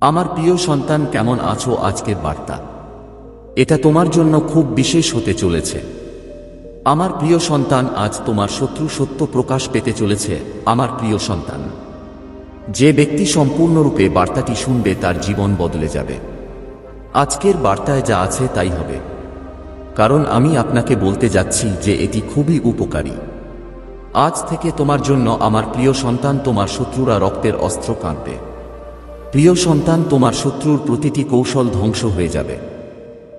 আমার প্রিয় সন্তান, কেমন আছো আজকের বার্তা? এটা তোমার জন্য খুব বিশেষ হতে চলেছে। আমার প্রিয় সন্তান, আজ তোমার শত্রু সত্য প্রকাশ পেতে চলেছে, আমার প্রিয় সন্তান। যে ব্যক্তি সম্পূর্ণরূপে বার্তাটি শুনবে, তার জীবন বদলে যাবে। আজকের বার্তায় যা আছে তাই হবে। কারণ আমি আপনাকে বলতে যাচ্ছি যে এটি খুবই উপকারী। আজ থেকে তোমার জন্য আমার প্রিয় সন্তান, তোমার শত্রুরা রক্তের অস্ত্র কাঁদবে প্রিয় সন্তান, তোমার শত্রুর প্রতিটি কৌশল ধ্বংস হয়ে যাবে।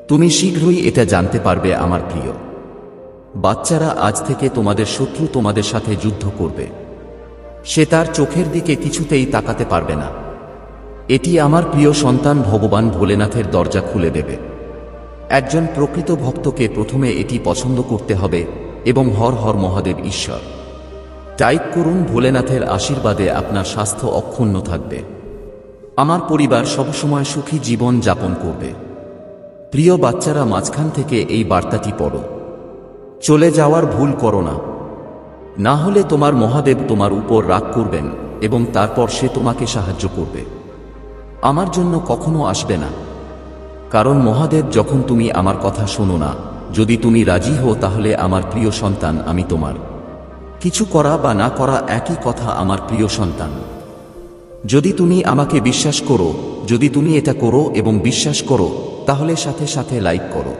তুমি শীঘ্রই এটা জানতে পারবে, আমার প্রিয়। বাচ্চারা আজ থেকে তোমাদের শত্রু তোমাদের সাথে যুদ্ধ করবে। সে তার চোখের দিকে কিছুতেই তাকাতে পারবে না। এটি আমার প্রিয় সন্তান, ভগবান ভোলেনাথের দরজা খুলে দেবে। একজন প্রকৃত ভক্তকে প্রথমে এটি পছন্দ করতে হবে এবং হর হর মহাদেব ঈশ্বর। টাইপ করুন, ভোলেনাথের আশীর্বাদে আপনার স্বাস্থ্য অক্ষুণ্ণ থাকবে। আমার পরিবার সবসময় সুখী জীবন যাপন করবে। প্রিয় বাচ্চারা, মাঝখান থেকে এই বার্তাটি পড়ো। চলে যাওয়ার ভুল করো না। না হলে তোমার মহাদেব তোমার উপর রাগ করবেন এবং তারপর সে তোমাকে সাহায্য করবে। আমার জন্য কখনো আসবে না। কারণ মহাদেব, যখন তুমি আমার কথা শোনো না, যদি তুমি রাজি হও, তাহলে আমার প্রিয় সন্তান আমি তোমার। কিছু করা বা না করা একই কথা আমার প্রিয় সন্তান। যদি তুমি আমাকে বিশ্বাস করো, যদি তুমি এটা করো এবং বিশ্বাস করো, তাহলে সাথে সাথে লাইক করো।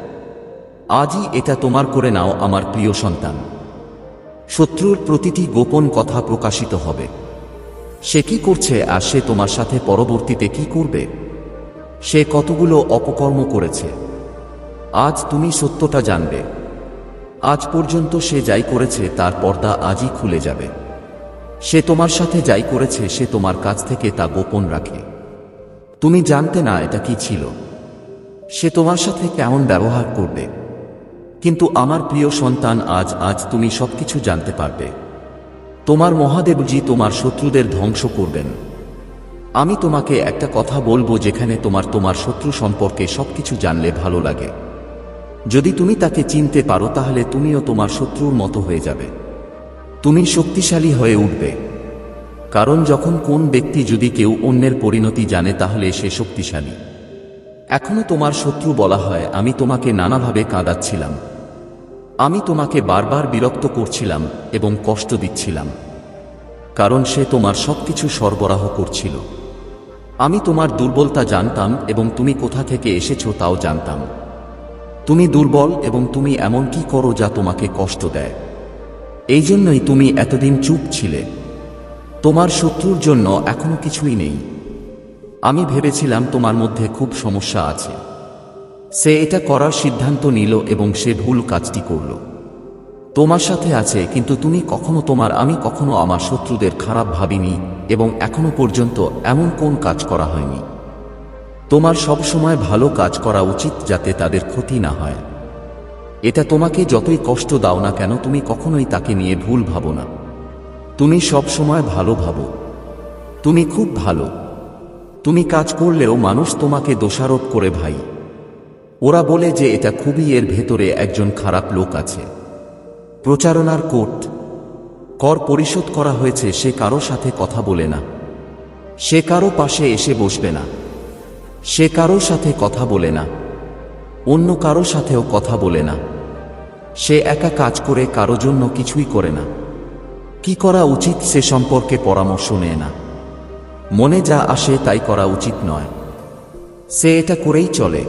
আজই এটা তোমার করে নাও আমার প্রিয় সন্তান। শত্রুর প্রতিটি গোপন কথা প্রকাশিত হবে। সে কি করছে আর সে তোমার সাথে পরবর্তীতে কি করবে? সে কতগুলো অপকর্ম করেছে? আজ তুমি সত্যটা জানবে। আজ পর্যন্ত সে যাই করেছে তার পর্দা আজই খুলে যাবে। সে তোমার সাথে যাই করেছে, সে তোমার কাছ থেকে তা গোপন রাখে। তুমি জানতে না এটা কি ছিল। সে তোমার সাথে কেমন ব্যবহার করবে। কিন্তু আমার প্রিয় সন্তান, আজ আজ তুমি সবকিছু জানতে পারবে। তোমার মহাদেবজি তোমার শত্রুদের ধ্বংস করবেন। আমি তোমাকে একটা কথা বলব যেখানে তোমার তোমার শত্রু সম্পর্কে সবকিছু জানলে ভালো লাগে। যদি তুমি তাকে চিনতে পারো, তাহলে তুমিও তোমার শত্রুর মতো হয়ে যাবে। তুমি শক্তিশালী হয়ে উঠবে। কারণ যখন কোন ব্যক্তি যদি কেউ অন্যের পরিণতি জানে, তাহলে সে শক্তিশালী। এখনও তোমার শত্রু বলা হয়, আমি তোমাকে নানাভাবে কাঁদাচ্ছিলাম। আমি তোমাকে বারবার বিরক্ত করছিলাম এবং কষ্ট দিচ্ছিলাম। কারণ সে তোমার সবকিছু সরবরাহ করছিল। আমি তোমার দুর্বলতা জানতাম এবং তুমি কোথা থেকে এসেছ তাও জানতাম। তুমি দুর্বল এবং তুমি এমন কি করো যা তোমাকে কষ্ট দেয়? এই জন্যই তুমি এতদিন চুপ ছিলে। তোমার শত্রুর জন্য এখনও কিছুই নেই। আমি ভেবেছিলাম তোমার মধ্যে খুব সমস্যা আছে। সে এটা করার সিদ্ধান্ত নিল এবং সে ভুল কাজটি করল। তোমার সাথে আছে, কিন্তু তুমি কখনো তোমার, আমি কখনো আমার শত্রুদের খারাপ ভাবিনি এবং এখনও পর্যন্ত এমন কোন কাজ করা হয়নি। তোমার সব সময় ভালো কাজ করা উচিত যাতে তাদের ক্ষতি না হয়। এটা তোমাকে যতই কষ্ট দাও না কেন, তুমি কখনোই তাকে নিয়ে ভুল ভাবো না। তুমি সব সময় ভালো ভাবো। তুমি খুব ভালো। তুমি কাজ করলেও মানুষ তোমাকে দোষারোপ করে ভাই। ওরা বলে যে এটা খুবই এর ভেতরে একজন খারাপ লোক আছে। প্রচারণার কোর্ট কর পরিশোধ করা হয়েছে, সে কারও সাথে কথা বলে না। সে কারও পাশে এসে বসবে না। সে কারও সাথে কথা বলে না। অন্য কারও সাথেও কথা বলে না। সে একা কাজ করে কারও জন্য কিছুই করে না। কি করা উচিত সে সম্পর্কে পরামর্শ নেয় না। মনে যা আসে তাই করা উচিত নয়। সে এটা করেই চলে।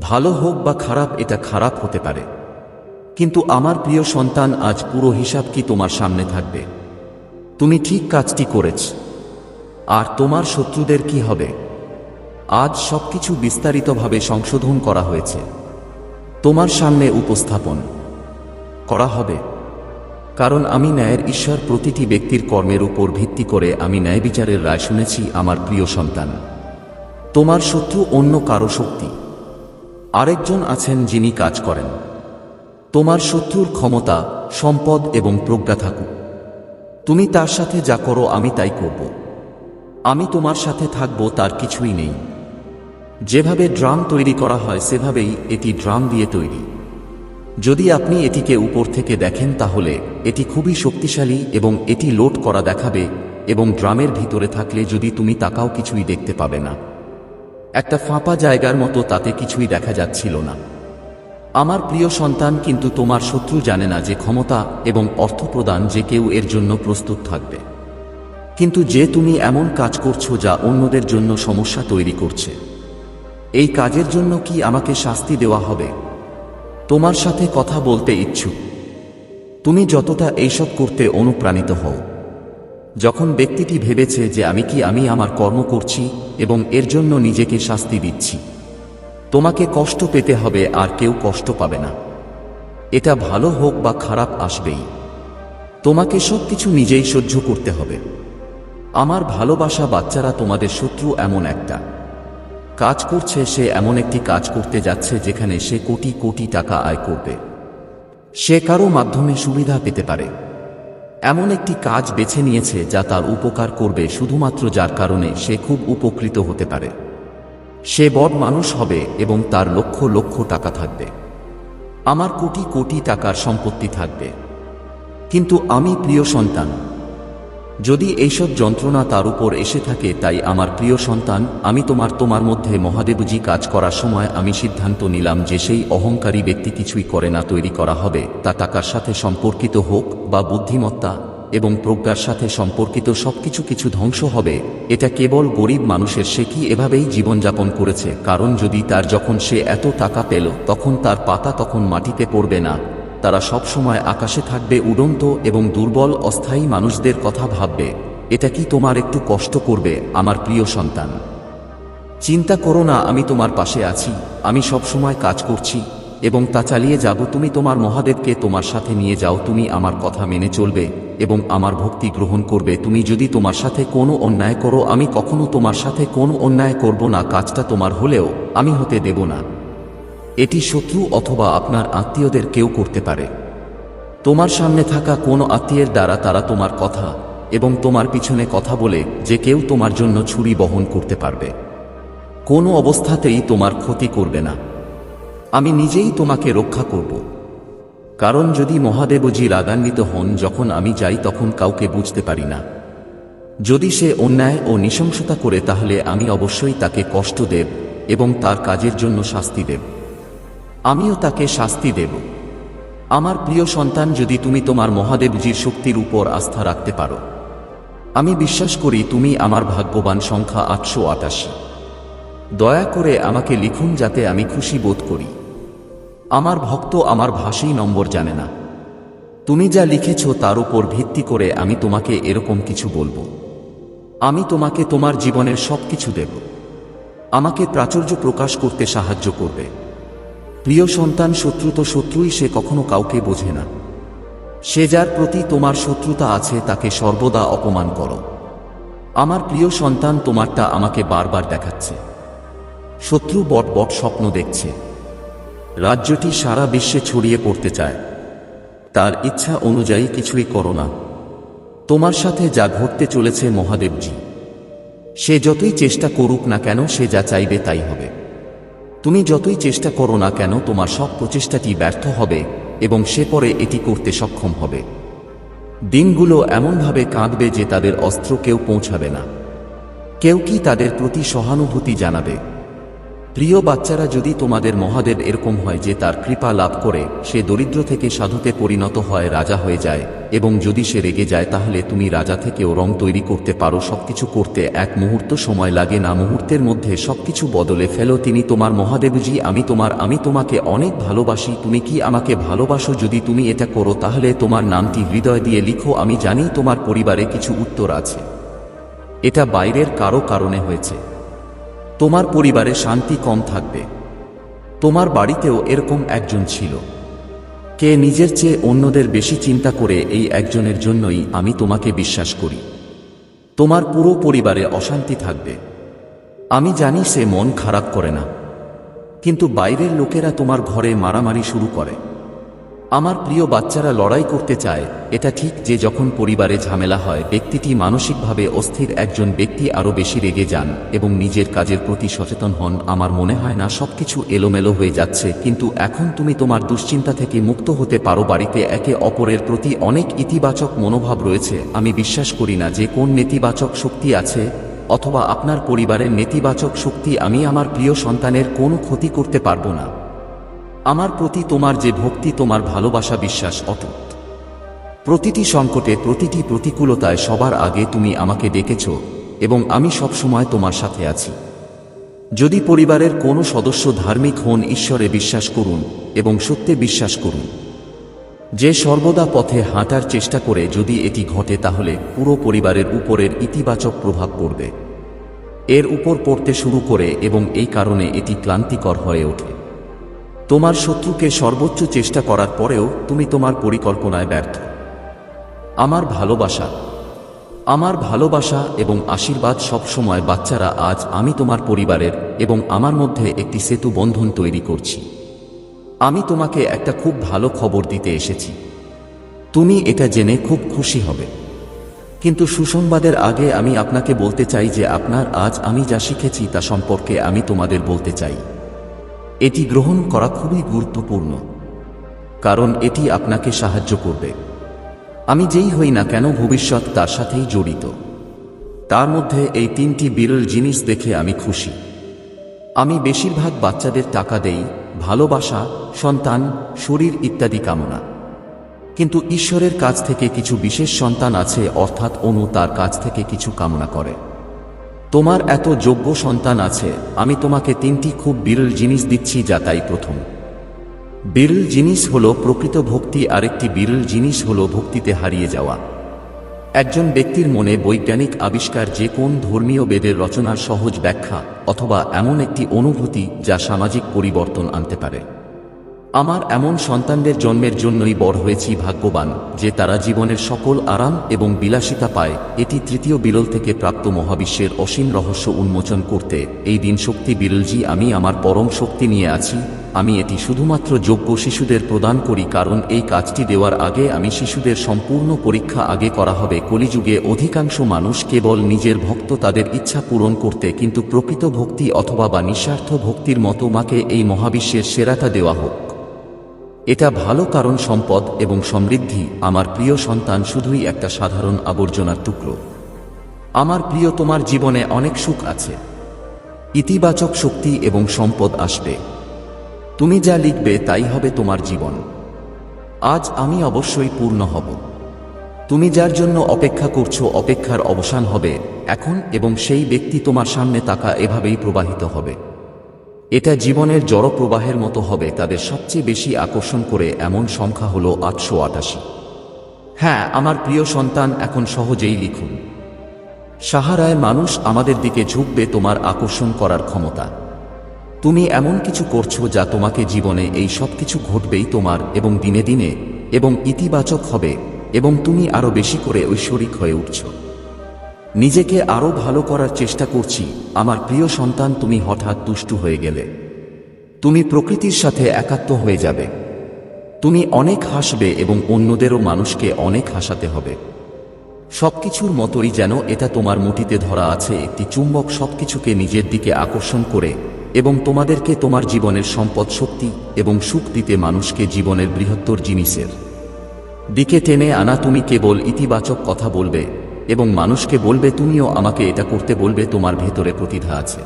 ভালো হোক বা খারাপ, এটা খারাপ হতে পারে। কিন্তু আমার প্রিয় সন্তান, আজ পুরো হিসাব কি তোমার সামনে থাকবে? তুমি ঠিক কাজটি করেছ। আর তোমার শত্রুদের কি হবে? আজ সবকিছু বিস্তারিতভাবে সংশোধন করা হয়েছে। তোমার সামনে উপস্থাপন করা হবে। কারণ আমি ন্যায়ের ঈশ্বর প্রতিটি ব্যক্তির কর্মের উপর ভিত্তি করে আমি ন্যায় বিচারের রায় শুনেছি আমার প্রিয় সন্তান। তোমার শত্রু অন্য কারও শক্তি। আরেকজন আছেন যিনি কাজ করেন। তোমার শত্রুর ক্ষমতা, সম্পদ এবং প্রজ্ঞা থাকুক। তুমি তার সাথে যা করো আমি তাই করব। আমি তোমার সাথে থাকব, তার কিছুই নেই। যেভাবে ড্রাম তৈরি করা হয়, সেভাবেই এটি ড্রাম দিয়ে তৈরি। যদি আপনি এটিকে উপর থেকে দেখেন, তাহলে এটি খুবই শক্তিশালী এবং এটি লোড করা দেখাবে এবং ড্রামের ভিতরে থাকলে যদি তুমি তাকাও, কিছুই দেখতে পাবে না। একটা ফাঁপা জায়গার মতো তাতে কিছুই দেখা যাচ্ছিল না। আমার প্রিয় সন্তান, কিন্তু তোমার শত্রু জানে না যে ক্ষমতা এবং অর্থ প্রদান যে কেউ এর জন্য প্রস্তুত থাকবে। কিন্তু যে তুমি এমন কাজ করছ, যা অন্যদের জন্য সমস্যা তৈরি করছে। এই কাজের জন্য কি আমাকে শাস্তি দেওয়া হবে? তোমার সাথে কথা বলতে ইচ্ছুক। তুমি যতটা এইসব করতে অনুপ্রাণিত হও। যখন ব্যক্তিটি ভেবেছে যে আমি কি আমি আমার কর্ম করছি এবং এর জন্য নিজেকে শাস্তি দিচ্ছি, তোমাকে কষ্ট পেতে হবে আর কেউ কষ্ট পাবে না। এটা ভালো হোক বা খারাপ আসবেই। তোমাকে সব কিছু নিজেই সহ্য করতে হবে। আমার ভালোবাসা বাচ্চারা তোমাদের শত্রু এমন একটা। কাজ করছে, সে এমন একটি কাজ করতে যাচ্ছে যেখানে সে কোটি কোটি টাকা আয় করবে। সে কারও মাধ্যমে সুবিধা পেতে পারে। এমন একটি কাজ বেছে নিয়েছে যা তার উপকার করবে শুধুমাত্র যার কারণে সে খুব উপকৃত হতে পারে। সে বড় মানুষ হবে এবং তার লক্ষ লক্ষ টাকা থাকবে। আমার কোটি কোটি টাকার সম্পত্তি থাকবে। কিন্তু আমি প্রিয় সন্তান যদি এইসব যন্ত্রণা তার উপর এসে থাকে তাই আমার প্রিয় সন্তান, আমি তোমার তোমার মধ্যে মহাদেবজি কাজ করার সময় আমি সিদ্ধান্ত নিলাম যে সেই অহংকারী ব্যক্তি কিছুই করে না, তৈরি করা হবে। তা টাকার সাথে সম্পর্কিত হোক বা বুদ্ধিমত্তা এবং প্রজ্ঞার সাথে সম্পর্কিত সবকিছু কিছু ধ্বংস হবে। এটা কেবল গরিব মানুষের, সে কি এভাবেই জীবনযাপন করেছে? কারণ যদি তার যখন সে এত টাকা পেল, তখন তার পাতা তখন মাটিতে পড়বে না। তারা সবসময় আকাশে থাকবে উড়ন্ত এবং দুর্বল, অস্থায়ী মানুষদের কথা ভাববে। এটা কি তোমার একটু কষ্ট করবে, আমার প্রিয় সন্তান? চিন্তা করো না, আমি তোমার পাশে আছি, আমি সবসময় কাজ করছি, এবং তা চালিয়ে যাব, তুমি তোমার মহাদেবকে তোমার সাথে নিয়ে যাও, তুমি আমার কথা মেনে চলবে, এবং আমার ভক্তি গ্রহণ করবে, তুমি যদি তোমার সাথে কোনো অন্যায় করো, আমি কখনো তোমার সাথে কোনো অন্যায় করব না, কাজটা তোমার হলেও আমি হতে দেব না। এটি শত্রু অথবা আপনার আত্মীয়দের কেউ করতে পারে। তোমার সামনে থাকা কোনো আত্মীয়ের দ্বারা তারা তোমার কথা এবং তোমার পিছনে কথা বলে যে কেউ তোমার জন্য ছুরি বহন করতে পারবে। কোনো অবস্থাতেই তোমার ক্ষতি করবে না। আমি নিজেই তোমাকে রক্ষা করব। কারণ যদি মহাদেবজি রাগান্বিত হন যখন আমি যাই তখন কাউকে বুঝতে পারি না। যদি সে অন্যায় ও নৃশংসতা করে তাহলে আমি অবশ্যই তাকে কষ্ট দেব এবং তার কাজের জন্য শাস্তি দেব। আমিও তাকে শাস্তি দেব। আমার প্রিয় সন্তান, যদি তুমি তোমার মহাদেবজির শক্তির উপর আস্থা রাখতে পারো। আমি বিশ্বাস করি তুমি আমার ভাগ্যবান সংখ্যা আটশো আটাশি। দয়া করে আমাকে লিখুন যাতে আমি খুশি বোধ করি। আমার ভক্ত আমার ভাষী নম্বর জানে না। তুমি যা লিখেছ তার উপর ভিত্তি করে আমি তোমাকে এরকম কিছু বলব। আমি তোমাকে তোমার জীবনের সব কিছু দেব। আমাকে প্রাচুর্য প্রকাশ করতে সাহায্য করবে। প্রিয় সন্তান, শত্রু তো শত্রুই, সে কখনো কাউকে বোঝে না। সে যার প্রতি তোমার শত্রুতা আছে, তাকে সর্বদা অপমান করো। আমার প্রিয় সন্তান, তোমারটা আমাকে বারবার দেখাচ্ছে। শত্রু বট বট স্বপ্ন দেখছে। রাজ্যটি সারা বিশ্বে ছড়িয়ে পড়তে চায়। তার ইচ্ছা অনুযায়ী কিছুই করো না। তোমার সাথে যা ঘটতে চলেছে মহাদেবজি। সে যতই চেষ্টা করুক না কেন, সে যা চাইবে তাই হবে। তুমি যতই চেষ্টা করো না কেন, তোমার সব প্রচেষ্টাটি ব্যর্থ হবে এবং সে পরে এটি করতে সক্ষম হবে। দিনগুলো এমনভাবে কাঁদবে যে তাদের অস্ত্র কেউ পৌঁছাবে না। কেউ কি তাদের প্রতি সহানুভূতি জানাবে? প্রিয় বাচ্চারা, যদি তোমাদের মহাদেব এরকম হয় যে তার কৃপা লাভ করে, সে দরিদ্র থেকে সাধুতে পরিণত হয়, রাজা হয়ে যায়, এবং যদি সে রেগে যায়, তাহলে তুমি রাজা থেকেও রং তৈরি করতে পারো, সবকিছু করতে এক মুহূর্ত সময় লাগে না, মুহূর্তের মধ্যে সবকিছু বদলে ফেলো, তিনি তোমার মহাদেবজি, আমি তোমার, আমি তোমাকে অনেক ভালোবাসি, তুমি কি আমাকে ভালোবাসো? যদি তুমি এটা করো, তাহলে তোমার নামটি হৃদয় দিয়ে লিখো, আমি জানি তোমার পরিবারে কিছু উত্তর আছে। এটা বাইরের কারও কারণে হয়েছে। তোমার পরিবারে শান্তি কম থাকবে। তোমার বাড়িতেও এরকম একজন ছিল। কে নিজের চেয়ে অন্যদের বেশি চিন্তা করে এই একজনের জন্যই আমি তোমাকে বিশ্বাস করি। তোমার পুরো পরিবারে অশান্তি থাকবে। আমি জানি সে মন খারাপ করে না। কিন্তু বাইরের লোকেরা তোমার ঘরে মারামারি শুরু করে। আমার প্রিয় বাচ্চারা লড়াই করতে চায়, এটা ঠিক যে যখন পরিবারে ঝামেলা হয়, ব্যক্তিটি মানসিকভাবে অস্থির একজন ব্যক্তি আরও বেশি রেগে যান এবং নিজের কাজের প্রতি সচেতন হন, আমার মনে হয় না সবকিছু এলোমেলো হয়ে যাচ্ছে, কিন্তু এখন তুমি তোমার দুশ্চিন্তা থেকে মুক্ত হতে পারো, বাড়িতে একে অপরের প্রতি অনেক ইতিবাচক মনোভাব রয়েছে, আমি বিশ্বাস করি না যে কোন নেতিবাচক শক্তি আছে, অথবা আপনার পরিবারের নেতিবাচক শক্তি আমি আমার প্রিয় সন্তানের কোনো ক্ষতি করতে পারব না। আমার প্রতি তোমার যে ভক্তি, তোমার ভালোবাসা বিশ্বাস অটুট। প্রতিটি সংকটে, প্রতিটি প্রতিকূলতায় সবার আগে তুমি আমাকে ডেকেছ এবং আমি সবসময় তোমার সাথে আছি। যদি পরিবারের কোনো সদস্য ধার্মিক হন, ঈশ্বরে বিশ্বাস করুন এবং সত্যে বিশ্বাস করুন। যে সর্বদা পথে হাঁটার চেষ্টা করে যদি এটি ঘটে, তাহলে পুরো পরিবারের উপরের ইতিবাচক প্রভাব পড়বে। এর উপর পড়তে শুরু করে এবং এই কারণে এটি ক্লান্তিকর হয়ে ওঠে। তোমার শত্রুকে সর্বোচ্চ চেষ্টা করার পরেও তুমি তোমার পরিকল্পনায় ব্যর্থ। আমার ভালোবাসা আমার ভালোবাসা এবং আশীর্বাদ সবসময় বাচ্চারা আজ আমি তোমার পরিবারের এবং আমার মধ্যে একটি সেতু বন্ধন তৈরি করছি। আমি তোমাকে একটা খুব ভালো খবর দিতে এসেছি। তুমি এটা জেনে খুব খুশি হবে। কিন্তু সুসংবাদের আগে আমি আপনাকে বলতে চাই যে আপনার আজ আমি যা শিখেছি তা সম্পর্কে আমি তোমাদের বলতে চাই। এটি গ্রহণ করা খুবই গুরুত্বপূর্ণ, কারণ এটি আপনাকে সাহায্য করবে। আমি যেই হই না কেন ভবিষ্যৎ তার সাথেই জড়িত। তার মধ্যে এই তিনটি বিরল জিনিস দেখে আমি খুশি। আমি বেশিরভাগ বাচ্চাদের টাকা দেই, ভালোবাসা, সন্তান, শরীর ইত্যাদি কামনা। কিন্তু ঈশ্বরের কাছ থেকে কিছু বিশেষ সন্তান আছে, অর্থাৎ অনু তার কাছ থেকে কিছু কামনা করে। তোমার এত যোগ্য সন্তান আছে, আমি তোমাকে তিনটি খুব বিরল জিনিস দিচ্ছি যা তাই প্রথম। বিরল জিনিস হলো প্রকৃত ভক্তি, আরেকটি বিরল জিনিস হলো ভক্তিতে হারিয়ে যাওয়া। একজন ব্যক্তির মনে বৈজ্ঞানিক আবিষ্কার যে কোন ধর্মীয় বেদের রচনার সহজ ব্যাখ্যা অথবা এমন একটি অনুভূতি যা সামাজিক পরিবর্তন আনতে পারে। আমার এমন সন্তানদের জন্মের জন্যই বড় হয়েছি ভাগ্যবান, যে তারা জীবনের সকল আরাম এবং বিলাসিতা পায়। এটি তৃতীয় বিরল থেকে প্রাপ্ত মহাবিশ্বের অসীম রহস্য উন্মোচন করতে। এই দিন শক্তি বিরলজি, আমি আমার পরম শক্তি নিয়ে আছি। আমি এটি শুধুমাত্র যোগ্য শিশুদের প্রদান করি, কারণ এই কাজটি দেওয়ার আগে আমি শিশুদের সম্পূর্ণ পরীক্ষা আগে করা হবে। কলিযুগে অধিকাংশ মানুষ কেবল নিজের ভক্ত তাদের ইচ্ছা পূরণ করতে, কিন্তু প্রকৃত ভক্তি অথবা বা নিঃস্বার্থ ভক্তির মতো মাকে এই মহাবিশ্বের সেরাটা দেওয়া হোক। এটা ভালো কারণ সম্পদ এবং সমৃদ্ধি, আমার প্রিয় সন্তান শুধুই একটা সাধারণ আবর্জনার টুকরো। আমার প্রিয়, তোমার জীবনে অনেক সুখ আছে। ইতিবাচক শক্তি এবং সম্পদ আসবে। তুমি যা লিখবে তাই হবে তোমার জীবন। আজ আমি অবশ্যই পূর্ণ হব। তুমি যার জন্য অপেক্ষা করছ, অপেক্ষার অবসান হবে এখন এবং সেই ব্যক্তি তোমার সামনে তাকা এভাবেই প্রবাহিত হবে। এটা জীবনের জড় প্রবাহের মতো হবে তাদের সবচেয়ে বেশি আকর্ষণ করে এমন সংখ্যা হল আটশো আটাশি। হ্যাঁ আমার প্রিয় সন্তান, এখন সহজেই লিখুন। সাহারায়, মানুষ আমাদের দিকে ঝুঁকবে তোমার আকর্ষণ করার ক্ষমতা। তুমি এমন কিছু করছ যা তোমাকে জীবনে এই সব কিছু ঘটবেই তোমার এবং দিনে দিনে, এবং ইতিবাচক হবে, এবং তুমি আরও বেশি করে ঐশ্বরিক হয়ে উঠছো। নিজেকে আরও ভালো করার চেষ্টা করছি। আমার প্রিয় সন্তান, তুমি হঠাৎ দুষ্টু হয়ে গেলে। তুমি প্রকৃতির সাথে একাত্ম হয়ে যাবে। তুমি অনেক হাসবে এবং অন্যদেরও মানুষকে অনেক হাসাতে হবে। সবকিছুর মতোই যেন এটা তোমার মুঠিতে ধরা আছে একটি চুম্বক সবকিছুকে নিজের দিকে আকর্ষণ করে এবং তোমাদেরকে তোমার জীবনের সম্পদ শক্তি এবং সুখ দিতে মানুষকে জীবনের বৃহত্তর জিনিসের দিকে টেনে আনা। তুমি কেবল ইতিবাচক কথা বলবে। এবং মানুষকে বলবে, তুমিও আমাকে এটা করতে বলবে, তোমার ভেতরে প্রতিভা আছে।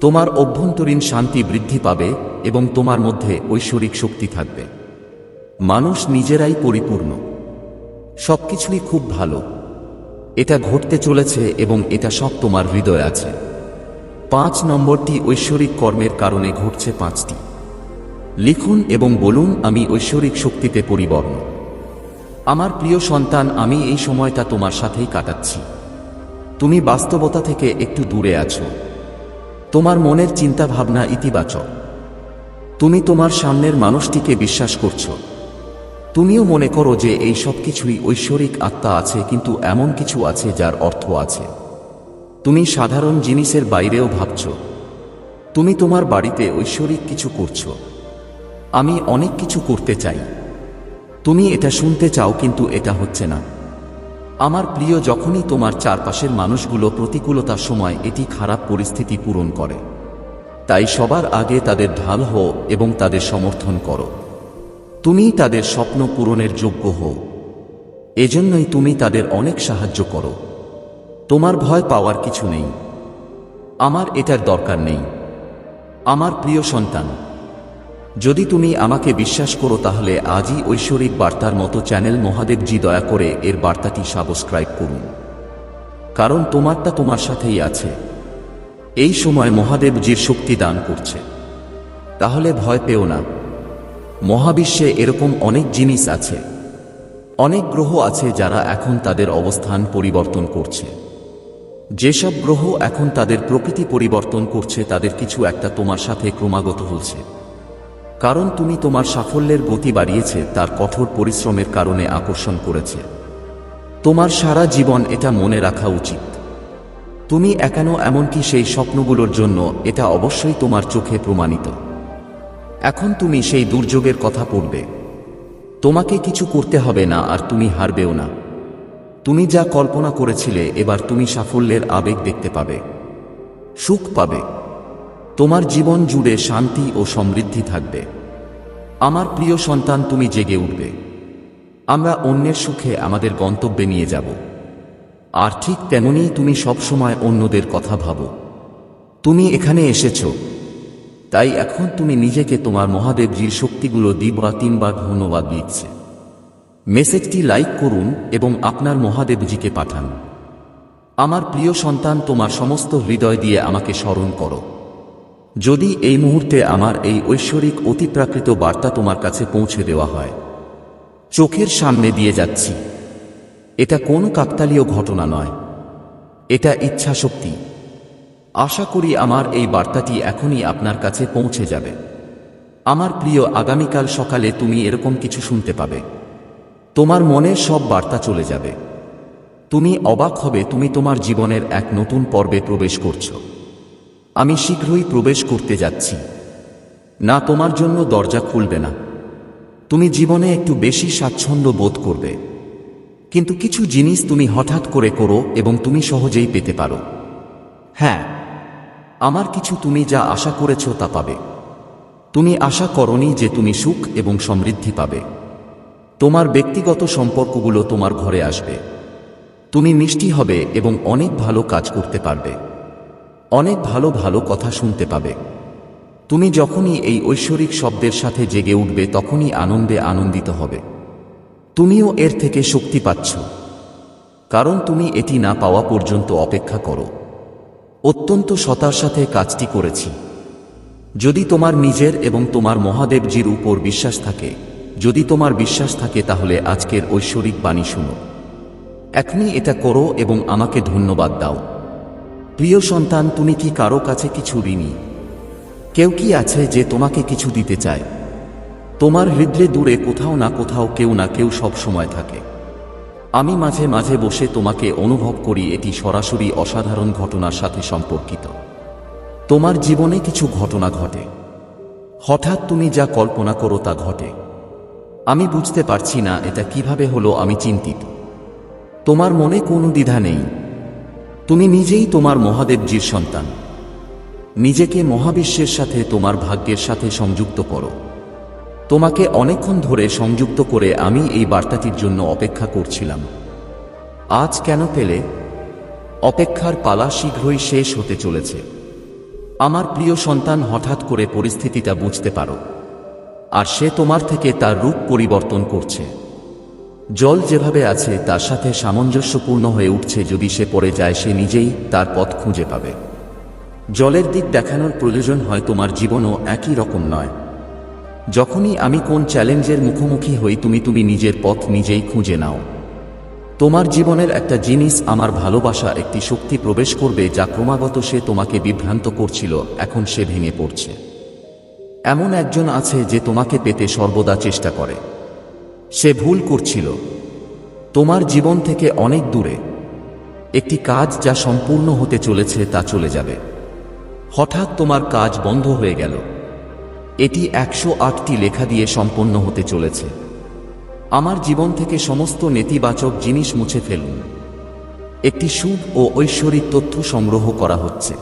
তোমার অভ্যন্তরীণ শান্তি বৃদ্ধি পাবে এবং তোমার মধ্যে ঐশ্বরিক শক্তি থাকবে। মানুষ নিজেরাই পরিপূর্ণ। সবকিছুই খুব ভালো। এটা ঘটতে চলেছে এবং এটা সব তোমার হৃদয় আছে। পাঁচ নম্বরটি ঐশ্বরিক কর্মের কারণে ঘটছে পাঁচটি। লিখুন এবং বলুন, আমি ঐশ্বরিক শক্তিতে পরিবর্ণ। আমার প্রিয় সন্তান, আমি এই সময়টা তোমার সাথেই কাটাচ্ছি। তুমি বাস্তবতা থেকে একটু দূরে আছো। তোমার মনের চিন্তা ভাবনা ইতিবাচক। তুমি তোমার সামনের মানুষটিকে বিশ্বাস করছ। তুমিও মনে করো যে এই সব কিছুই ঐশ্বরিক আত্মা আছে, কিন্তু এমন কিছু আছে যার অর্থ আছে। তুমি সাধারণ জিনিসের বাইরেও ভাবছ। তুমি তোমার বাড়িতে ঐশ্বরিক কিছু করছ। আমি অনেক কিছু করতে চাই। তুমি এটা শুনতে চাও কিন্তু এটা হচ্ছে না। আমার প্রিয়, যখনই তোমার চারপাশের মানুষগুলো প্রতিকূলতার সময় এটি খারাপ পরিস্থিতি পূরণ করে। তাই সবার আগে তাদের ঢাল হও এবং তাদের সমর্থন করো। তুমি তাদের স্বপ্ন পূরণের যোগ্য হও। এজন্যই তুমি তাদের অনেক সাহায্য করো। তোমার ভয় পাওয়ার কিছু নেই। আমার এটার দরকার নেই। আমার প্রিয় সন্তান যদি তুমি আমাকে বিশ্বাস করো তাহলে আজই ঐশ্বরিক বার্তার মতো চ্যানেল মহাদেবজি দয়া করে এর বার্তাটি সাবস্ক্রাইব করুন। কারণ তোমারটা তোমার সাথেই আছে। এই সময় মহাদেবজির শক্তি দান করছে। তাহলে ভয় পেও না। মহাবিশ্বে এরকম অনেক জিনিস আছে। অনেক গ্রহ আছে যারা এখন তাদের অবস্থান পরিবর্তন করছে। যেসব গ্রহ এখন তাদের প্রকৃতি পরিবর্তন করছে, তাদের কিছু একটা তোমার সাথে ক্রমাগত হচ্ছে। কারণ তুমি তোমার সাফল্যের গতি বাড়িয়েছে, তার কঠোর পরিশ্রমের কারণে আকর্ষণ করেছে। তোমার সারা জীবন এটা মনে রাখা উচিত। তুমি একানো এমনকি সেই স্বপ্নগুলোর জন্য এটা অবশ্যই তোমার চোখে প্রমাণিত। এখন তুমি সেই দুর্যোগের কথা পড়বে। তোমাকে কিছু করতে হবে না আর তুমি হারবেও না। তুমি যা কল্পনা করেছিলে, এবার তুমি সাফল্যের আবেগ দেখতে পাবে। সুখ পাবে। তোমার জীবন জুড়ে শান্তি ও সমৃদ্ধি থাকবে। আমার প্রিয় সন্তান, তুমি জেগে উঠবে। আমরা অন্যের সুখে আমাদের গন্তব্যে নিয়ে যাব। আর ঠিক তেমনই তুমি সবসময় অন্যদের কথা ভাবো। তুমি এখানে এসেছ। তাই এখন তুমি নিজেকে তোমার মহাদেবজির শক্তিগুলো দিবা তিনবার ধন্যবাদ দিচ্ছে। মেসেজটি লাইক করুন এবং আপনার মহাদেবজিকে পাঠান। আমার প্রিয় সন্তান, তোমার সমস্ত হৃদয় দিয়ে আমাকে স্মরণ করো। যদি এই মুহূর্তে আমার এই ঐশ্বরিক, অতিপ্রাকৃত বার্তা তোমার কাছে পৌঁছে দেওয়া হয়। চোখের সামনে দিয়ে যাচ্ছি। এটা কোনো কাকতালীয় ঘটনা নয়। এটা ইচ্ছা শক্তি আশা করি আমার এই বার্তাটি এখনই আপনার কাছে পৌঁছে যাবে। আমার প্রিয়, আগামীকাল সকালে তুমি এরকম কিছু শুনতে পাবে। তোমার মনের সব বার্তা চলে যাবে। তুমি অবাক হবে, তুমি তোমার জীবনের এক নতুন পর্বে প্রবেশ করছ। আমি শীঘ্রই প্রবেশ করতে যাচ্ছি। না তোমার জন্য দরজা খুলবে না। তুমি জীবনে একটু বেশি স্বাচ্ছন্দ্য বোধ করবে। কিন্তু কিছু জিনিস তুমি হঠাৎ করে করো এবং তুমি সহজেই পেতে পারো। হ্যাঁ আমার কিছু তুমি যা আশা করেছ তা পাবে। তুমি আশা করনি যে তুমি সুখ এবং সমৃদ্ধি পাবে। তোমার ব্যক্তিগত সম্পর্কগুলো তোমার ঘরে আসবে। তুমি মিষ্টি হবে এবং অনেক ভালো কাজ করতে পারবে। অনেক ভালো ভালো কথা শুনতে পাবে। তুমি যখনই এই ঐশ্বরিক শব্দের সাথে জেগে উঠবে, তখনই আনন্দে আনন্দিত হবে। তুমিও এর থেকে শক্তি পাচ্ছ। কারণ তুমি এটি না পাওয়া পর্যন্ত অপেক্ষা করো। অত্যন্ত সতার সাথে কাজটি করেছি। যদি তোমার নিজের এবং তোমার মহাদেবজির উপর বিশ্বাস থাকে, যদি তোমার বিশ্বাস থাকে, তাহলে আজকের ঐশ্বরিক বাণী শুনো। এখনই এটা করো এবং আমাকে ধন্যবাদ দাও। প্রিয় সন্তান, তুমি কি কারও কাছে কিছু ঋণী? কেউ কি আছে যে তোমাকে কিছু দিতে চায়? তোমার হৃদয়ে দূরে কোথাও না কোথাও কেউ না কেউ সব সময় থাকে। আমি মাঝে মাঝে বসে তোমাকে অনুভব করি, এটি সরাসরি অসাধারণ ঘটনার সাথে সম্পর্কিত। তোমার জীবনে কিছু ঘটনা ঘটে। হঠাৎ তুমি যা কল্পনা করো তা ঘটে। আমি বুঝতে পারছি না এটা কীভাবে হলো, আমি চিন্তিত। তোমার মনে কোনো দ্বিধা নেই। তুমি নিজেই তোমার মহাদেবজির সন্তান। নিজেকে মহাবিশ্বের সাথে তোমার ভাগ্যের সাথে সংযুক্ত করো। তোমাকে অনেকক্ষণ ধরে সংযুক্ত করে আমি এই বার্তাটির জন্য অপেক্ষা করছিলাম। আজ কেন পেলে? অপেক্ষার পালা শীঘ্রই শেষ হতে চলেছে। আমার প্রিয় সন্তান, হঠাৎ করে পরিস্থিতিটা বুঝতে পারো। আর সে তোমার থেকে তার রূপ পরিবর্তন করছে। জল যেভাবে আছে তার সাথে সামঞ্জস্যপূর্ণ হয়ে উঠছে যদি সে পড়ে যায় সে নিজেই তার পথ খুঁজে পাবে। জলের দিক দেখানোর প্রয়োজন হয় তোমার জীবনও একই রকম নয়। যখনই আমি কোন চ্যালেঞ্জের মুখোমুখি হই তুমি তুমি নিজের পথ নিজেই খুঁজে নাও। তোমার জীবনের একটা জিনিস আমার ভালোবাসা একটি শক্তি প্রবেশ করবে যা ক্রমাগত সে তোমাকে বিভ্রান্ত করছিল, এখন সে ভেঙে পড়ছে। এমন একজন আছে যে তোমাকে পেতে সর্বদা চেষ্টা করে। সে ভুল করছিল। তোমার জীবন থেকে অনেক দূরে। একটি কাজ যা সম্পূর্ণ হতে চলেছে তা চলে যাবে। হঠাৎ তোমার কাজ বন্ধ হয়ে গেল। এটি একশো আটটি লেখা দিয়ে সম্পন্ন হতে চলেছে। আমার জীবন থেকে সমস্ত নেতিবাচক জিনিস মুছে ফেলুন। একটি শুভ ও ঐশ্বরিক তথ্য সংগ্রহ করা হচ্ছে।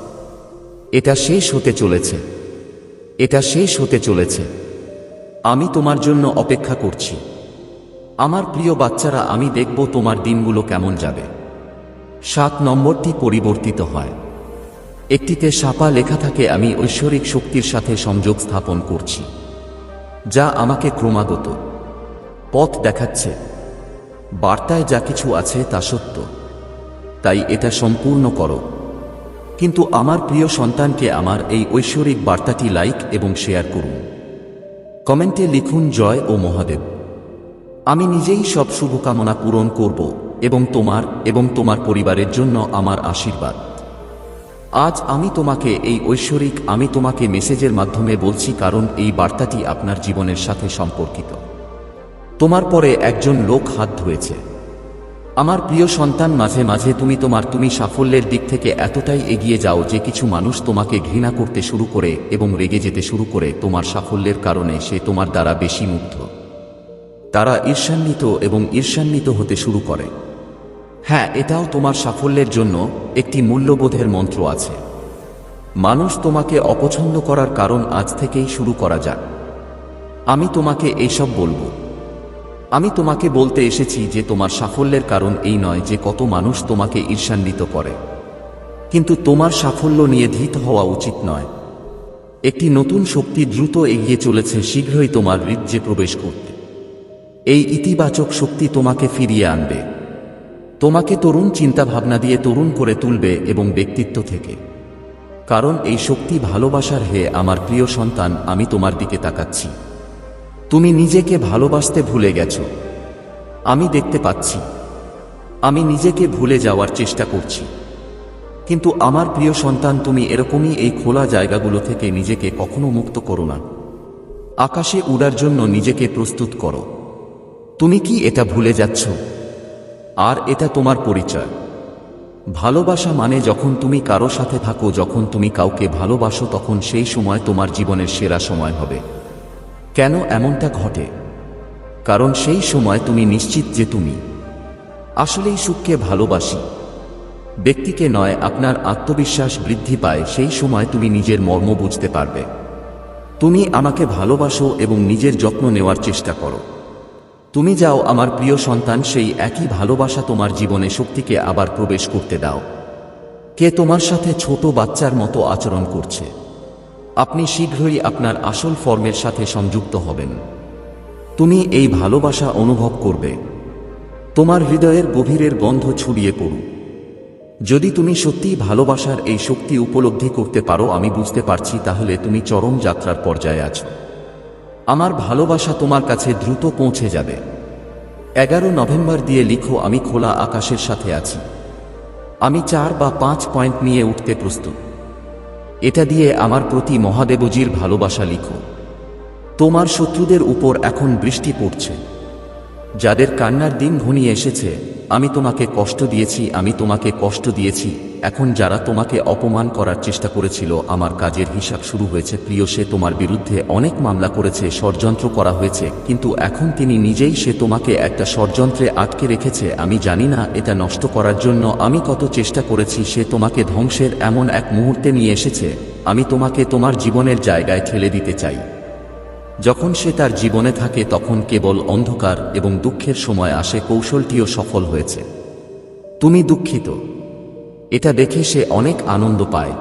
এটা শেষ হতে চলেছে। এটা শেষ হতে চলেছে। আমি তোমার জন্য অপেক্ষা করছি। আমার প্রিয় বাচ্চারা, আমি দেখব তোমার দিনগুলো কেমন যাবে। সাত নম্বরটি পরিবর্তিত হয়। একটিতে সাপা লেখা থাকে, আমি ঐশ্বরিক শক্তির সাথে সংযোগ স্থাপন করছি, যা আমাকে ক্রমাগত পথ দেখাচ্ছে। বার্তায় যা কিছু আছে তা সত্য, তাই এটা সম্পূর্ণ করো। কিন্তু আমার প্রিয় সন্তানকে আমার এই ঐশ্বরিক বার্তাটি লাইক এবং শেয়ার করুন। কমেন্টে লিখুন জয় ও মহাদেব। আমি নিজেই সব শুভকামনা পূরণ করব এবং তোমার এবং তোমার পরিবারের জন্য আমার আশীর্বাদ। আজ আমি তোমাকে এই ঐশ্বরিক, আমি তোমাকে মেসেজের মাধ্যমে বলছি কারণ এই বার্তাটি আপনার জীবনের সাথে সম্পর্কিত। তোমার পরে একজন লোক হাত ধুয়েছে। আমার প্রিয় সন্তান, মাঝে মাঝে তুমি তোমার, তুমি সাফল্যের দিক থেকে এতটাই এগিয়ে যাও যে কিছু মানুষ তোমাকে ঘৃণা করতে শুরু করে এবং রেগে যেতে শুরু করে তোমার সাফল্যের কারণে সে তোমার দ্বারা বেশি মুগ্ধ। তারা ঈর্ষান্বিত এবং ঈর্ষান্বিত হতে শুরু করে। হ্যাঁ এটাও তোমার সাফল্যের জন্য একটি মূল্যবোধের মন্ত্র আছে। মানুষ তোমাকে অপছন্দ করার কারণ আজ থেকেই শুরু করা যাক। আমি তোমাকে এইসব বলব। আমি তোমাকে বলতে এসেছি যে তোমার সাফল্যের কারণ এই নয় যে কত মানুষ তোমাকে ঈর্ষান্বিত করে। কিন্তু তোমার সাফল্য নিয়ে ধীত হওয়া উচিত নয়। একটি নতুন শক্তি দ্রুত এগিয়ে চলেছে, শীঘ্রই তোমার হৃদ্যে প্রবেশ করতে। এই ইতিবাচক শক্তি তোমাকে ফিরিয়ে আনবে। তোমাকে তরুণ চিন্তাভাবনা দিয়ে তরুণ করে তুলবে এবং ব্যক্তিত্ব থেকে। কারণ এই শক্তি ভালোবাসার হে আমার প্রিয় সন্তান, আমি তোমার দিকে তাকাচ্ছি। তুমি নিজেকে ভালোবাসতে ভুলে গেছ। আমি দেখতে পাচ্ছি। আমি নিজেকে ভুলে যাওয়ার চেষ্টা করছি। কিন্তু আমার প্রিয় সন্তান, তুমি এরকমই এই খোলা জায়গাগুলো থেকে নিজেকে কখনো মুক্ত করো না। আকাশে উড়ার জন্য নিজেকে প্রস্তুত করো। তুমি কি এটা ভুলে যাচ্ছ? আর এটা তোমার পরিচয়। ভালোবাসা মানে যখন তুমি কারও সাথে থাকো, যখন তুমি কাউকে ভালোবাসো, তখন সেই সময় তোমার জীবনের সেরা সময় হবে। কেন এমনটা ঘটে? কারণ সেই সময় তুমি নিশ্চিত যে তুমি আসলেই সুখকে ভালোবাসি। ব্যক্তিকে নয়, আপনার আত্মবিশ্বাস বৃদ্ধি পায়, সেই সময় তুমি নিজের মর্ম বুঝতে পারবে। তুমি আমাকে ভালোবাসো এবং নিজের যত্ন নেওয়ার চেষ্টা করো। তুমি যাও, আমার প্রিয় সন্তান, সেই একই ভালোবাসা তোমার জীবনে শক্তিকে আবার প্রবেশ করতে দাও। কে তোমার সাথে ছোট বাচ্চার মতো আচরণ করছে? আপনি শীঘ্রই আপনার আসল ফর্মের সাথে সংযুক্ত হবেন। তুমি এই ভালোবাসা অনুভব করবে। তোমার হৃদয়ের গভীরের গন্ধ ছড়িয়ে পড়ুক যদি তুমি সত্যিই ভালোবাসার এই শক্তি উপলব্ধি করতে পারো, আমি বুঝতে পারছি, তাহলে তুমি চরম যাত্রার পর্যায়ে আছো। আমার ভালোবাসা তোমার কাছে দ্রুত পৌঁছে যাবে। এগারো নভেম্বর দিয়ে লিখো, আমি খোলা আকাশের সাথে আছি। আমি চার বা পাঁচ পয়েন্ট নিয়ে উঠতে প্রস্তুত। এটা দিয়ে আমার প্রতি মহাদেবজির ভালোবাসা লিখো। তোমার শত্রুদের উপর এখন বৃষ্টি পড়ছে। যাদের কান্নার দিন ঘনিয়ে এসেছে আমি তোমাকে কষ্ট দিয়েছি, আমি তোমাকে কষ্ট দিয়েছি। এখন যারা তোমাকে অপমান করার চেষ্টা করেছিল, আমার কাজের হিসাব শুরু হয়েছে। প্রিয়, সে তোমার বিরুদ্ধে অনেক মামলা করেছে, ষড়যন্ত্র করা হয়েছে। কিন্তু এখন তিনি নিজেই সে তোমাকে একটা ষড়যন্ত্রে আটকে রেখেছে। আমি জানি না, এটা নষ্ট করার জন্য আমি কত চেষ্টা করেছি, সে তোমাকে ধ্বংসের এমন এক মুহূর্তে নিয়ে এসেছে। আমি তোমাকে তোমার জীবনের জায়গায় ঠেলে দিতে চাই। যখন সে তার জীবনে থাকে তখন কেবল অন্ধকার এবং দুঃখের সময় আসে কৌশলটিও সফল হয়েছে। তুমি দুঃখিত। এটা দেখে সে অনেক আনন্দ পায়।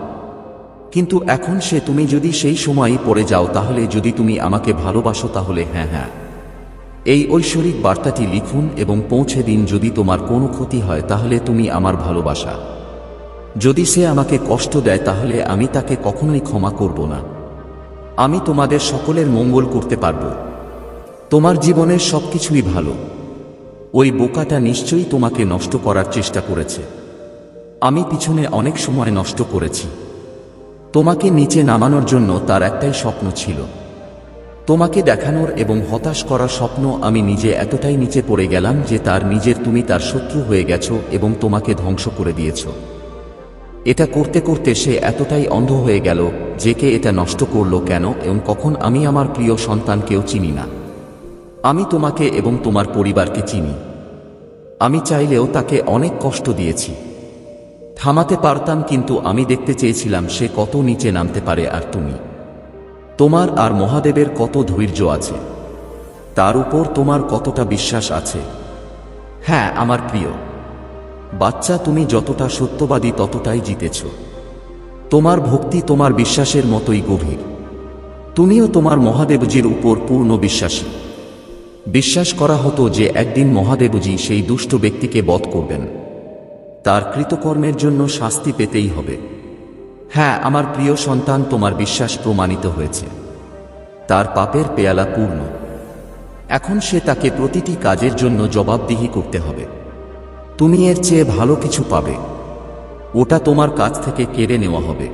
কিন্তু এখন সে তুমি যদি সেই সময়ই পড়ে যাও তাহলে যদি তুমি আমাকে ভালোবাসো তাহলে হ্যাঁ হ্যাঁ। এই ঐশ্বরিক বার্তাটি লিখুন এবং পৌঁছে দিন যদি তোমার কোনো ক্ষতি হয় তাহলে তুমি আমার ভালোবাসা। যদি সে আমাকে কষ্ট দেয় তাহলে আমি তাকে কখনোই ক্ষমা করব না। আমি তোমাদের সকলের মঙ্গল করতে পারব। তোমার জীবনের সবকিছুই ভালো। ওই বোকাটা নিশ্চয়ই তোমাকে নষ্ট করার চেষ্টা করেছে। আমি পিছনে অনেক সময় নষ্ট করেছি। তোমাকে নিচে নামানোর জন্য তার একটাই স্বপ্ন ছিল। তোমাকে দেখানোর এবং হতাশ করার স্বপ্ন আমি নিজে এতটাই নিচে পড়ে গেলাম যে তার নিজের তুমি তার শত্রু হয়ে গেছো এবং তোমাকে ধ্বংস করে দিয়েছ। এটা করতে করতে সে এতটাই অন্ধ হয়ে গেল যে কে এটা নষ্ট করল কেন এবং কখন আমি আমার প্রিয় সন্তানকেও চিনি না। আমি তোমাকে এবং তোমার পরিবারকে চিনি। আমি চাইলেও তাকে অনেক কষ্ট দিয়েছি। থামাতে পারতাম কিন্তু আমি দেখতে চেয়েছিলাম সে কত নিচে নামতে পারে আর তুমি। তোমার আর মহাদেবের কত ধৈর্য আছে। তার উপর তোমার কতটা বিশ্বাস আছে। হ্যাঁ আমার প্রিয়। বাচ্চা তুমি যতটা সত্যবাদী ততটাই জিতেছ। তোমার ভক্তি তোমার বিশ্বাসের মতোই গভীর। তুমিও তোমার মহাদেবজির উপর পূর্ণ বিশ্বাসী। বিশ্বাস করা হতো যে একদিন মহাদেবজি সেই দুষ্ট ব্যক্তিকে বধ করবেন। তার কৃতকর্মের জন্য শাস্তি পেতেই হবে। হ্যাঁ আমার প্রিয় সন্তান, তোমার বিশ্বাস প্রমাণিত হয়েছে। তার পাপের পেয়ালা পূর্ণ। এখন সে তাকে প্রতিটি কাজের জন্য জবাবদিহি করতে হবে। তুমি এর চেয়ে ভালো কিছু পাবে। ওটা তোমার কাছ থেকে কেড়ে নেওয়া হবে।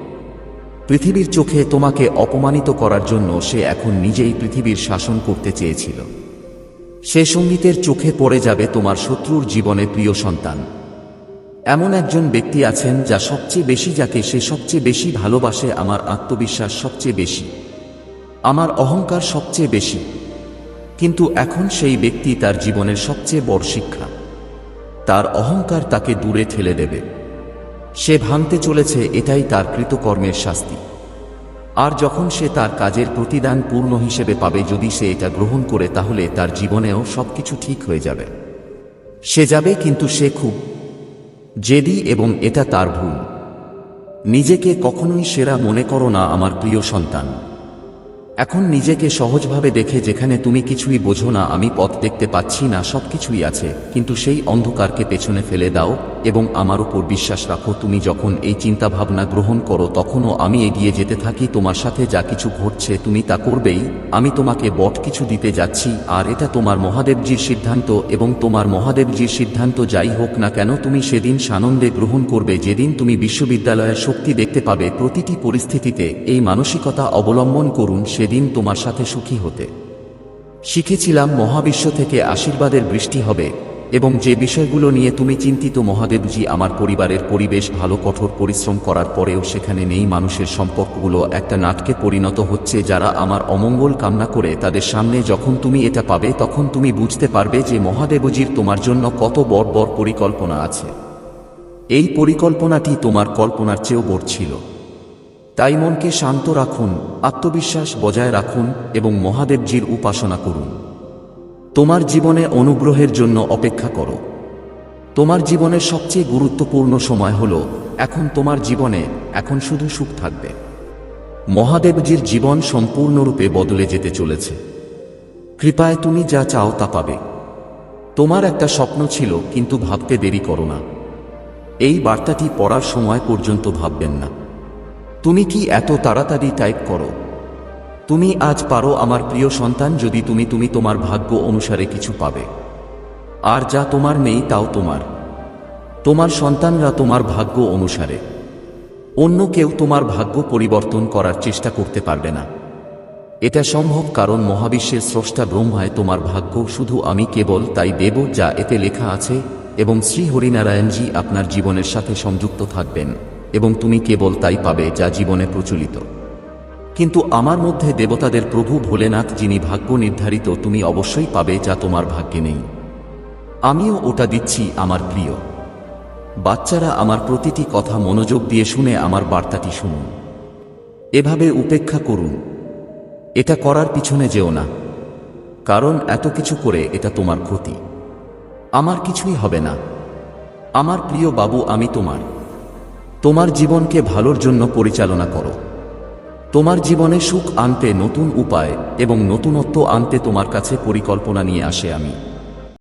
পৃথিবীর চোখে তোমাকে অপমানিত করার জন্য সে এখন নিজেই পৃথিবীর শাসন করতে চেয়েছিল। সে সঙ্গীতের চোখে পড়ে যাবে তোমার শত্রুর জীবনে প্রিয় সন্তান। এমন একজন ব্যক্তি আছেন যা সবচেয়ে বেশি যাকে সে সবচেয়ে বেশি ভালোবাসে আমার আত্মবিশ্বাস সবচেয়ে বেশি। আমার অহংকার সবচেয়ে বেশি। কিন্তু এখন সেই ব্যক্তি তার জীবনের সবচেয়ে বড় শিক্ষা। তার অহংকার তাকে দূরে ঠেলে দেবে। সে ভাঙতে চলেছে, এটাই তার কৃতকর্মের শাস্তি। আর যখন সে তার কাজের প্রতিদান পূর্ণ হিসেবে পাবে, যদি সে এটা গ্রহণ করে, তাহলে তার জীবনেও সবকিছু ঠিক হয়ে যাবে। সে যাবে, কিন্তু সে খুব জেদি এবং এটা তার ভুল। নিজেকে কখনোই সেরা মনে করো না, আমার প্রিয় সন্তান। এখন নিজেকে সহজভাবে দেখে, যেখানে তুমি কিছুই বোঝো না, আমি পথ দেখতে পাচ্ছি না, সবকিছুই আছে, কিন্তু সেই অন্ধকারকে পেছনে ফেলে দাও এবং আমার উপর বিশ্বাস রাখো, তুমি যখন এই চিন্তাভাবনা গ্রহণ করো, তখনও আমি এগিয়ে যেতে থাকি, তোমার সাথে যা কিছু ঘটছে তুমি তা করবেই, আমি তোমাকে বট কিছু দিতে যাচ্ছি, আর এটা তোমার মহাদেবজির সিদ্ধান্ত, এবং তোমার মহাদেবজির সিদ্ধান্ত যাই হোক না কেন, তুমি সেদিন সানন্দে গ্রহণ করবে, যেদিন তুমি বিশ্ববিদ্যালয়ের শক্তি দেখতে পাবে, প্রতিটি পরিস্থিতিতে এই মানসিকতা অবলম্বন করুন, সেদিন তোমার সাথে সুখী হতে। শিখেছিলাম মহাবিশ্ব থেকে আশীর্বাদের বৃষ্টি হবে। এবং যে বিষয়গুলো নিয়ে তুমি চিন্তিত মহাদেবজি, আমার পরিবারের পরিবেশ ভালো, কঠোর পরিশ্রম করার পরেও সেখানে নেই। মানুষের সম্পর্কগুলো একটা নাটকে পরিণত হচ্ছে। যারা আমার অমঙ্গল কামনা করে তাদের সামনে যখন তুমি এটা পাবে, তখন তুমি বুঝতে পারবে যে মহাদেবজির তোমার জন্য কত বড় বড় পরিকল্পনা আছে। এই পরিকল্পনাটি তোমার কল্পনার চেয়েও বড় ছিল। তাই মনকে শান্ত রাখুন, আত্মবিশ্বাস বজায় রাখুন এবং মহাদেবজির উপাসনা করুন। তোমার জীবনে অনুগ্রহের জন্য অপেক্ষা করো। তোমার জীবনের সবচেয়ে গুরুত্বপূর্ণ সময় হল, এখন তোমার জীবনে, এখন শুধু সুখ থাকবে। মহাদেবজির জীবন সম্পূর্ণরূপে বদলে যেতে চলেছে। কৃপায় তুমি যা চাও তা পাবে। তোমার একটা স্বপ্ন ছিল, কিন্তু ভাবতে দেরি করো না। এই বার্তাটি পড়ার সময় পর্যন্ত ভাববেন না। তুমি কি এত তাড়াতাড়ি টাইপ করো? তুমি আজ পারো আমার প্রিয় সন্তান যদি তুমি তুমি তোমার ভাগ্য অনুসারে কিছু পাবে। আর যা তোমার নেই তাও তোমার। তোমার সন্তানরা তোমার ভাগ্য অনুসারে। অন্য কেউ তোমার ভাগ্য পরিবর্তন করার চেষ্টা করতে পারবে না। এটা সম্ভব কারণ মহাবিশ্বের স্রষ্টা ব্রহ্মায় তোমার ভাগ্য শুধু আমি কেবল তাই দেব যা এতে লেখা আছে এবং শ্রী হরিনারায়ণজি আপনার জীবনের সাথে সংযুক্ত থাকবেন এবং তুমি কেবল তাই পাবে যা জীবনে প্রচলিত। কিন্তু আমার মধ্যে দেবতাদের প্রভু ভোলেনাথ যিনি ভাগ্য নির্ধারিত তুমি অবশ্যই পাবে যা তোমার ভাগ্যে নেই। আমিও ওটা দিচ্ছি আমার প্রিয়। বাচ্চারা আমার প্রতিটি কথা মনোযোগ দিয়ে শুনে আমার বার্তাটি শুনুন। এভাবে উপেক্ষা করুন। এটা করার পিছনে যেও না। কারণ এত কিছু করে এটা তোমার ক্ষতি। আমার কিছুই হবে না। আমার প্রিয় বাবু, আমি তোমার। তোমার জীবনকে ভালোর জন্য পরিচালনা করো। তোমার জীবনে সুখ আনতে নতুন উপায় এবং নতুনত্ব আনতে তোমার কাছে পরিকল্পনা নিয়ে আসে আমি।